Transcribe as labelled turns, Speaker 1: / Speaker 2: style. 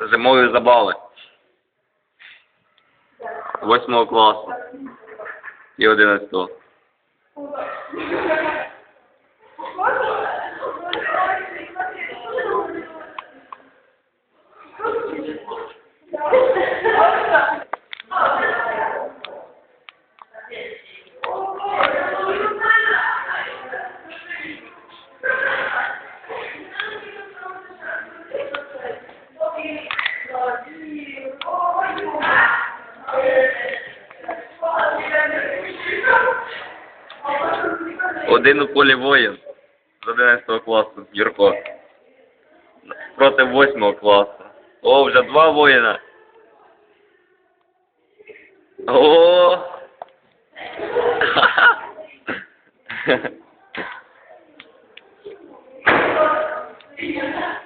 Speaker 1: Зимові забави. Восьмого класу. І одинадцятого. Один у полі воїн з 11 класу, Юрко. Проти 8 класу. О, вже два воїна. О!